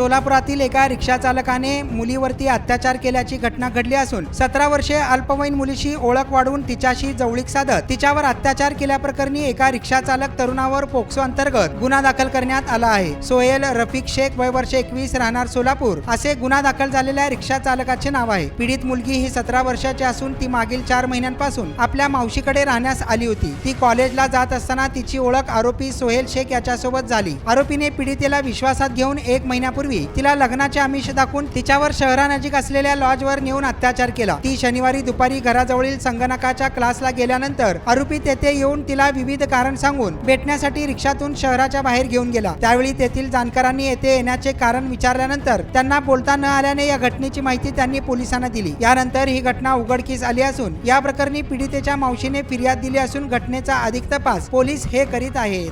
सोलापुरातील एका रिक्षा चालकाने मुलीवरती अत्याचार केल्याची घटना घडली असून सतरा वर्षे अल्पवयीन मुलीशी ओळख वाढवून तिच्याशी जवळीक साधत तिच्यावर अत्याचार केल्याप्रकरणी एका रिक्षा चालक तरुणावर पोक्सो अंतर्गत गुन्हा दाखल करण्यात आला आहे. सोहेल रफिक शेख वय वर्ष एकवीस राहणार सोलापूर. असे गुन्हा दाखल झालेल्या रिक्षा चालकाचे नाव आहे. पीडित मुलगी ही सतरा वर्षाची असून ती मागील चार महिन्यांपासून आपल्या मावशीकडे राहण्यास आली होती. ती कॉलेजला जात असताना तिची ओळख आरोपी सोहेल शेख याच्यासोबत झाली. आरोपीने पीडितेला विश्वासात घेऊन एक महिन्यापूर्वी महिन्यापूर्वी तिला लग्नाचे आमिष दाखवून तिच्यावर शहरानजीक असलेल्या लॉजवर नेऊन अत्याचार केला. ती शनिवारी दुपारी घराजवळील संगणकाच्या क्लासला गेल्यानंतर आरोपी तेथे येऊन तिला विविध कारण सांगून भेटण्यासाठी रिक्षातून शहराच्या बाहेर घेऊन गेला. त्यावेळी तेथील जाणकारांनी येथे येण्याचे कारण विचारल्यानंतर त्यांना बोलता न आल्याने या घटनेची माहिती त्यांनी पोलिसांना दिली. यानंतर ही घटना उघडकीस आली असून या प्रकरणी पीडितेच्या मावशीने फिर्याद दिली असून घटनेचा अधिक तपास पोलीस हे करीत आहेत.